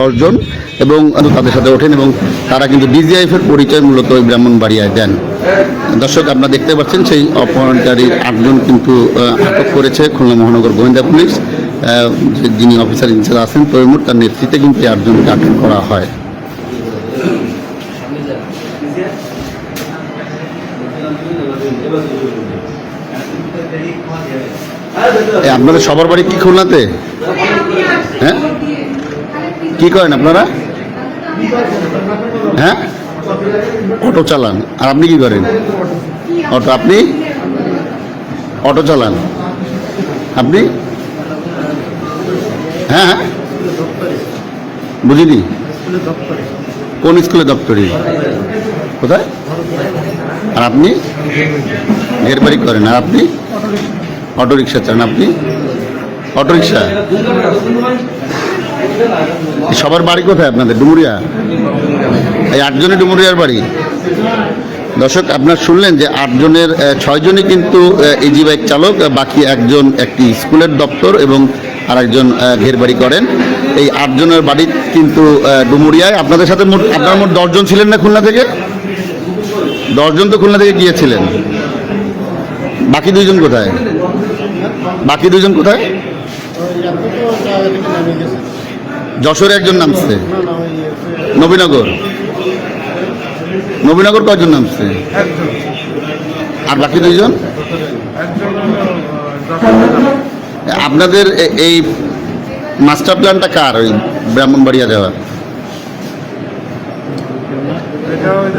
দশজন এবং তাদের সাথে ওঠেন এবং তারা কিন্তু ডিজিআইএফ পরিচয় মূলত ওই ব্রাহ্মণবাড়িয়ায় দেন। দর্শক, আপনারা দেখতে পাচ্ছেন সেই অপহরণকারীর আটজন কিন্তু আটক করেছে খুলনা মহানগর গোয়েন্দা পুলিশ। যিনি অফিসার ইনচার্জ আছেন তৈমুর, তার নেতৃত্বে কিন্তু আটজনকে আটক করা হয়। আপনাদের সবার বাড়ি কি খুলনাতে? হ্যাঁ? কি করেন আপনারা? হ্যাঁ? অটো চালান। আর আপনি কি করেন? অটো, আপনি? অটো চালান। আপনি? হ্যাঁ হ্যাঁ। বুঝিনি? কোন স্কুলে দপ্তরি? কোথায়? আর আপনি? ঘের বাড়ি করেন। আর আপনি? অটো রিক্সা চালান। আপনি? অটো রিক্সা সবার বাড়ি কোথায় আপনাদের? ডুমুরিয়া? এই আটজনের ডুমুরিয়ার বাড়ি? দর্শক, আপনার শুনলেন যে আটজনের ছয়জনই কিন্তু ইজি বাইক চালক বাকি একজন একটি স্কুলের দপ্তর এবং আর একজন ঘের বাড়ি করেন। এই আটজনের বাড়ি কিন্তু ডুমুরিয়ায়। আপনাদের সাথে মোট, আপনার মোট দশজন ছিলেন না খুলনা থেকে? দশজন তো খুলনা থেকে গিয়েছিলেন। বাকি দুইজন কোথায়? বাকি দুইজন কোথায়? যশোরে একজন নামছে। নবীনগর। নবীনগর কয়জন নামছে? আর বাকি দুইজন? আপনাদের এই মাস্টার প্ল্যানটা কার ওই ব্রাহ্মণবাড়িয়া ওই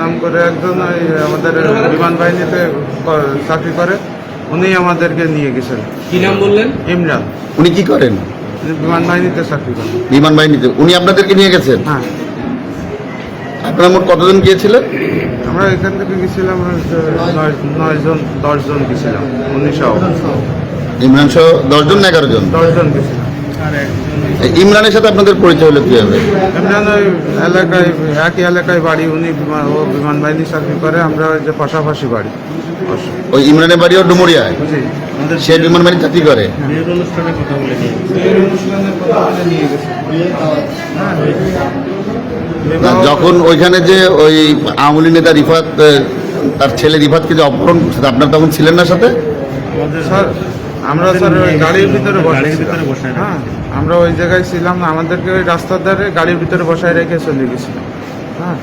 নাম করে একজন আমাদের বিমান বাহিনীতে চাকরি করে। উনি আমাদেরকে নিয়ে গেছেন। কি নাম বললেন? ইমরান। উনি কি করেন? বিমান বাহিনীতে চাকরি করেন। বিমান বাহিনীতে? উনি আপনাদেরকে নিয়ে গেছেন? হ্যাঁ। আপনারা মোট কতজন গিয়েছিলেন? আমরা এখান থেকে গেছিলাম নয়জন দশজন নয় জন সহ গেছিলাম উনিশ ইমরান সহ দশজন না এগারো জন? দশজন গেছিলাম। ইমরানের সাথে আপনাদের পরিচয় হলো কীভাবে? ইমরান ওই এলাকায় একই এলাকায় বাড়ি উনি বিমান ও বিমান বাহিনী চাকরি করে আমরা ওই যে পাশাপাশি বাড়ি। ওই ইমরানের বাড়িও ডুমুরিয়ায়? সে বিমান বাহিনী চাকরি করে? অনুষ্ঠানে কথা বলে নিয়ে গেছে। হ্যাঁ বিবাহ- যখন ওইখানে যে ওই আওয়ামী লীগ নেতা রিফাত তার ছেলে রিফাতকে যে অপহরণ করছে আপনার তখন ছিলেন না সাথে? স্যার আমরা স্যার ওই গাড়ির ভিতরে গাড়ির ভিতরে বসায় হ্যাঁ আমরা ওই জায়গায় ছিলাম আমাদেরকে ওই রাস্তার ধারে গাড়ির ভিতরে বসায় রেখে চলে গেছিলাম হ্যাঁ।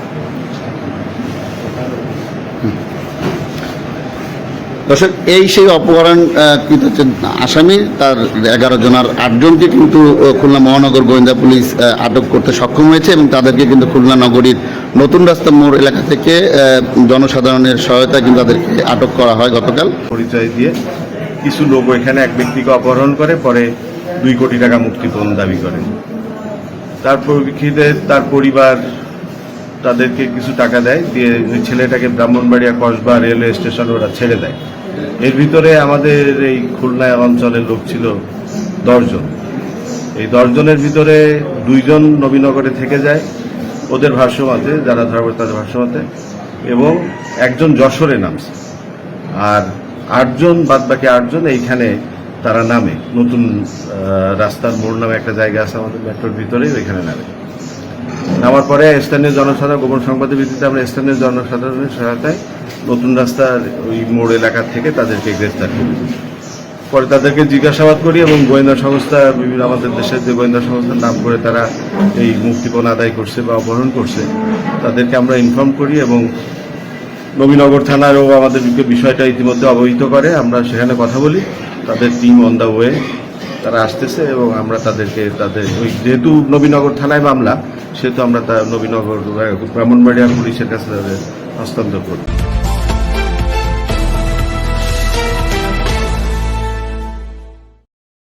দর্শক এই সেই অপহরণ আহ, কৃত হচ্ছে আসামি তার এগারো জনার আর আটজনকে কিন্তু খুলনা মহানগর গোয়েন্দা পুলিশ আটক করতে সক্ষম হয়েছে এবং তাদেরকে কিন্তু খুলনা নগরীর নতুন রাস্তা মোড় এলাকা থেকে আহ, জনসাধারণের সহায়তায় কিন্তু তাদেরকে আটক করা হয় গতকাল। পরিচয় দিয়ে কিছু লোক এখানে এক ব্যক্তিকে অপহরণ করে, পরে দুই কোটি টাকা মুক্তিপণ দাবি করেন তার পরিপ্রেক্ষিতে তার পরিবার তাদেরকে কিছু টাকা দেয়, দিয়ে ছেলেটাকে ব্রাহ্মণবাড়িয়া কসবা রেলওয়ে স্টেশন ওরা ছেড়ে দেয়। এর ভিতরে আমাদের এই খুলনা অঞ্চলের লোক ছিল দশজন। এই দশজনের ভিতরে দুইজন নবীনগরে থেকে যায়, ওদের ভাষ্য ভাষ্যমতে যারা ধরবে তাদের ভাষ্যমতে এবং একজন যশোরে নামছে। আর আটজন বাদ বাকি আটজন এইখানে তারা নামে। নতুন রাস্তার মোড় নামে একটা জায়গা আছে আমাদের মেট্রোর ভিতরেই ওইখানে নামে। নামার পরে স্থানীয় জনসাধারণ, গোপন সংবাদের ভিত্তিতে আমরা স্থানীয় জনসাধারণের সহায়তায় নতুন রাস্তার ওই মোড় এলাকা থেকে তাদেরকে গ্রেফতার করি। পরে তাদেরকে জিজ্ঞাসাবাদ করি এবং গোয়েন্দা সংস্থা, বিভিন্ন আমাদের দেশের যে গোয়েন্দা সংস্থার নাম করে তারা এই মুক্তিপণ আদায় করছে বা অপহরণ করছে, তাদেরকে আমরা ইনফর্ম করি এবং নবীনগর থানারও আমাদের বিষয়টা ইতিমধ্যে অবহিত করে। আমরা সেখানে কথা বলি। তাদের টিম অন দ্য ওয়ে তারা আসতেছে এবং আমরা তাদেরকে তাদের ওই যেহেতু নবীনগর থানায় মামলা, সেহেতু আমরা তা নবীনগর ব্রাহ্মণবাড়িয়া পুলিশের কাছে তাদের হস্তান্তর করি।